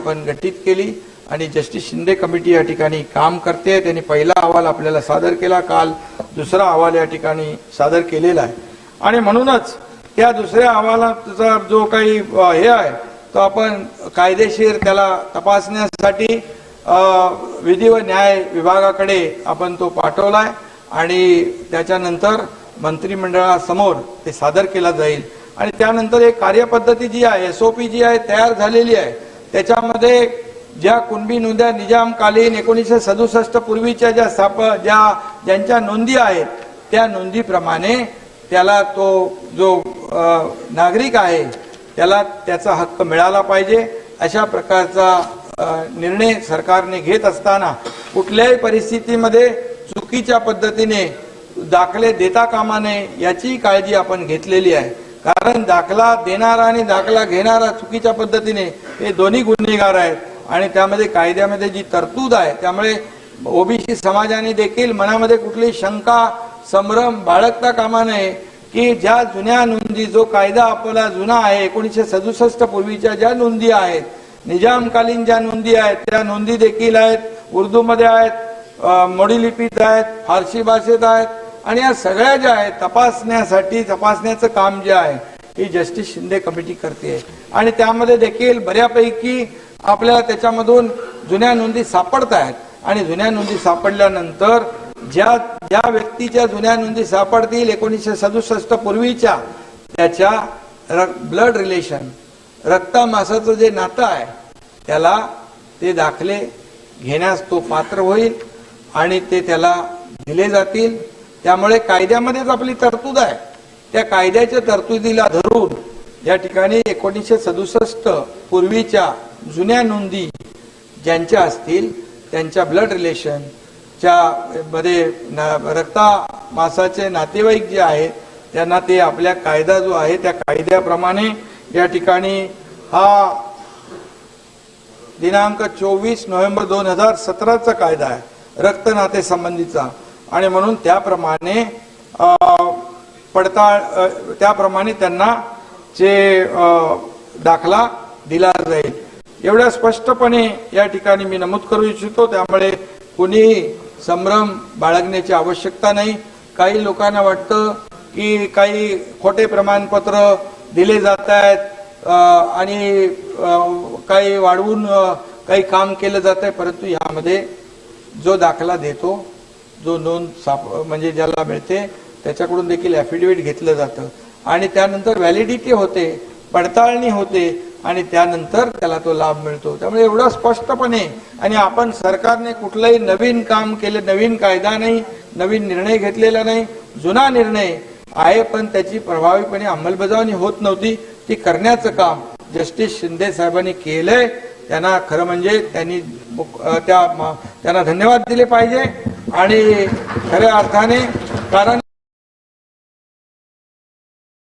आपण गठीत केली आणि जस्टिस शिंदे कमिटी या ठिकाणी काम करते. त्यांनी पहिला अहवाल आपल्याला सादर केला. काल दुसरा अहवाल या ठिकाणी सादर केलेला आहे. आणि म्हणूनच त्या दुसऱ्या अहवालाचा जो काही हे आहे तो आपण कायदेशीर त्याला तपासण्यासाठी विधी व न्याय विभागाकडे आपण तो पाठवलाय आणि त्याच्यानंतर मंत्रिमंडळासमोर ते सादर केला जाईल. आणि त्यानंतर एक कार्यपद्धती जी आहे एसओपी जी आहे तयार झालेली आहे. त्याच्यामध्ये ज्या कुणबी नोंद्या निजामकालीन एकोणीसशे सदुसष्ट पूर्वीच्या ज्या स्थाप ज्या ज्यांच्या नोंदी आहेत त्या नोंदीप्रमाणे त्याला तो जो नागरिक आहे त्याला त्याचा हक्क मिळाला पाहिजे. अशा प्रकारचा निर्णय सरकारने घेत असताना कुठल्याही परिस्थितीमध्ये चुकीच्या पद्धतीने दाखले देता कामा नये याची काळजी आपण घेतलेली आहे. कारण दाखला देणारा आणि दाखला घेणारा चुकीच्या पद्धतीने हे दोन्ही गुन्हेगार आहेत आणि त्यामध्ये कायद्यामध्ये जी तरतूद आहे त्यामुळे ओबीसी समाजाने देखील मनामध्ये कुठली शंका संभ्रम बाळगता कामा नये की ज्या जुन्या नोंदी जो कायदा आपला जुना आहे एकोणीसशे सदुसष्ट पूर्वीच्या ज्या नोंदी आहेत निजामकालीन ज्या नोंदी आहेत त्या नोंदी देखील आहेत उर्दूमध्ये आहेत मोडी लिपीत आहेत फारसी भाषेत आहेत आणि या सगळ्या ज्या आहेत तपासण्यासाठी तपासण्याचं काम जे आहे ही जस्टिस शिंदे कमिटी करते आणि त्यामध्ये देखील बऱ्यापैकी आपल्याला त्याच्यामधून जुन्या नोंदी सापडत आहेत. आणि जुन्या नोंदी सापडल्यानंतर ज्या ज्या व्यक्तीच्या जुन्या नोंदी सापडतील एकोणीसशे सदुसष्ट पूर्वीच्या त्याच्या ब्लड रिलेशन रक्तामासाचं जे नातं आहे त्याला ते दाखले घेण्यास तो पात्र होईल आणि ते त्याला दिले जातील. त्यामुळे कायद्यामध्येच आपली तरतूद आहे. त्या कायद्याच्या तरतुदीला धरून या ठिकाणी एकोणीसशे सदुसष्ट पूर्वीच्या जुन्या नोंदी ज्यांच्या असतील त्यांच्या ब्लड रिलेशनच्या मध्ये रक्ता मासाचे नातेवाईक जे आहेत त्यांना ते आपल्या कायदा जो आहे त्या कायद्याप्रमाणे या ठिकाणी हा दिनांक चोवीस नोव्हेंबर दोन हजार सतराचा कायदा आहे रक्त नाते संबंधीचा. आणि म्हणून त्याप्रमाणे पडताळ त्याप्रमाणे त्यांना जे दाखला दिला जाईल. एवढ्या स्पष्टपणे या ठिकाणी मी नमूद करू इच्छितो. त्यामुळे कुणीही संभ्रम बाळगण्याची आवश्यकता नाही. काही लोकांना वाटतं की काही खोटे प्रमाणपत्र दिले जात आहेत आणि काही वाढवून काही काम केलं जात आहे. परंतु यामध्ये जो दाखला देतो जो नोंद साप म्हणजे ज्याला मिळते त्याच्याकडून देखील ॲफिडेव्हिट घेतलं जातं. आणि त्यानंतर व्हॅलिडिटी होते पडताळणी होते आणि त्यानंतर त्याला तो लाभ मिळतो. त्यामुळे एवढं स्पष्टपणे आणि आपण सरकारने कुठलंही नवीन काम केलं नवीन कायदा नाही नवीन निर्णय घेतलेला नाही जुना निर्णय आहे पण त्याची प्रभावीपणे अंमलबजावणी होत नव्हती. ती करण्याचं काम जस्टिस शिंदे साहेबांनी केलंय. त्यांना खरं म्हणजे त्यांनी त्या त्यांना धन्यवाद दिले पाहिजे. आणि खऱ्या अर्थाने कारण